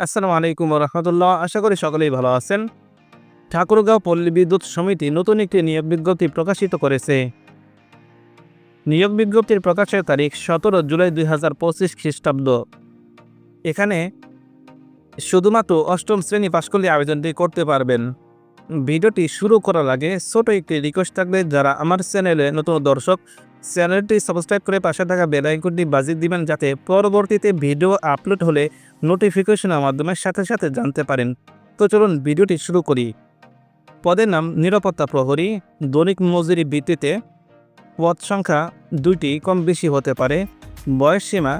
আসসালামু আলাইকুম রহমতুল্লাহ। আশা করি সকলেই ভালো আছেন। ঠাকুরগাঁও পল্লী বিদ্যুৎ সমিতি নতুন একটি নিয়োগ বিজ্ঞপ্তি প্রকাশিত করেছে। নিয়োগ বিজ্ঞপ্তির প্রকাশের তারিখ সতেরো জুলাই দুই হাজার পঁচিশ খ্রিস্টাব্দ। এখানে শুধুমাত্র অষ্টম শ্রেণি পাশ করলে আবেদনটি করতে পারবেন। ভিডিওটি শুরু করার আগে ছোট একটি রিকোয়েস্ট থাকবে, যারা আমার চ্যানেলে নতুন দর্শক চ্যানেলটি সাবস্ক্রাইব করে পাশে থাকা বেল আইকনটি বাজিয়ে দিবেন যাতে পরবর্তীতে ভিডিও আপলোড হলে নোটিফিকেশনের মাধ্যমে সাথে সাথে জানতে পারেন। তো চলুন ভিডিওটি শুরু করি। পদের নাম নিরাপত্তা প্রহরী, দৈনিক মজুরি ভিত্তিতে পদ সংখ্যা দুইটি কম বেশি হতে পারে। বয়স সীমা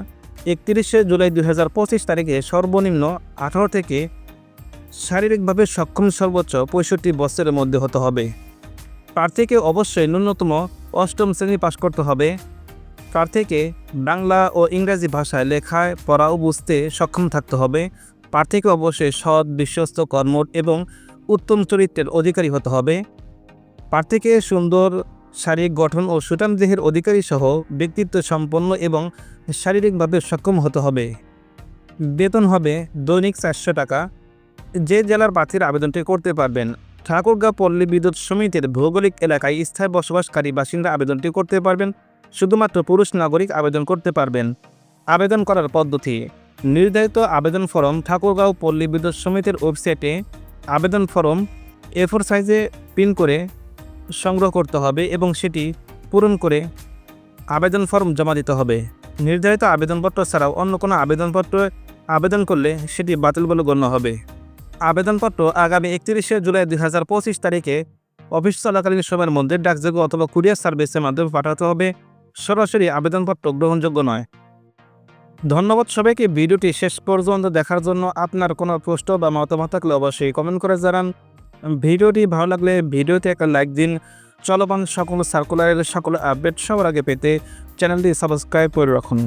একত্রিশে জুলাই দুই হাজার পঁচিশ তারিখে সর্বনিম্ন আঠারো থেকে শারীরিকভাবে সক্ষম সর্বোচ্চ পঁয়ষট্টি বছরের মধ্যে হতে হবে। প্রার্থীকে অবশ্যই ন্যূনতম অষ্টম শ্রেণি পাশ করতে হবে। প্রার্থীকে বাংলা ও ইংরাজি ভাষায় লেখায় পড়া ও বুঝতে সক্ষম থাকতে হবে। প্রার্থীকে অবশ্যই সৎ, বিশ্বস্ত, কর্মঠ এবং উত্তম চরিত্রের অধিকারী হতে হবে। প্রার্থীকে সুন্দর শারীরিক গঠন ও সুটাম দেহের অধিকারী সহ ব্যক্তিত্ব সম্পন্ন এবং শারীরিকভাবে সক্ষম হতে হবে। বেতন হবে দৈনিক চারশো টাকা। যে জেলার প্রার্থীর আবেদনটি করতে পারবেন ঠাকুরগাঁও পল্লী বিদ্যুৎ সমিতির ভৌগোলিক এলাকায় স্থায়ী বসবাসকারী বাসিন্দা আবেদনটি করতে পারবেন, শুধুমাত্র পুরুষ নাগরিক আবেদন করতে পারবেন। আবেদন করার পদ্ধতি, নির্ধারিত আবেদন ফরম ঠাকুরগাঁও পল্লী বিদ্যুৎ সমিতির ওয়েবসাইটে আবেদন ফরম এ ফোর সাইজে প্রিন্ট করে সংগ্রহ করতে হবে এবং সেটি পূরণ করে আবেদন ফর্ম জমা দিতে হবে। নির্ধারিত আবেদনপত্র ছাড়াও অন্য কোনো আবেদনপত্র আবেদন করলে সেটি বাতিল বলে গণ্য হবে। আবেদনপত্র আগামী একত্রিশে জুলাই দুই হাজার পঁচিশ তারিখে অফিস চলাকালীন সময়ের মধ্যে ডাকযোগ্য অথবা কুরিয়ার সার্ভিসের মাধ্যমে পাঠাতে হবে। সরাসরি আবেদনপত্র গ্রহণযোগ্য নয়। ধন্যবাদ সবাইকে। ভিডিওটি শেষ পর্যন্ত দেখার জন্য আপনার কোনো প্রশ্ন বা মতামত থাকলে অবশ্যই কমেন্ট করে জানান। ভিডিওটি ভালো লাগলে ভিডিওতে একটা লাইক দিন। চলমান সকল সার্কুলারের সকল আপডেট সবার আগে পেতে চ্যানেলটি সাবস্ক্রাইব করে রাখুন।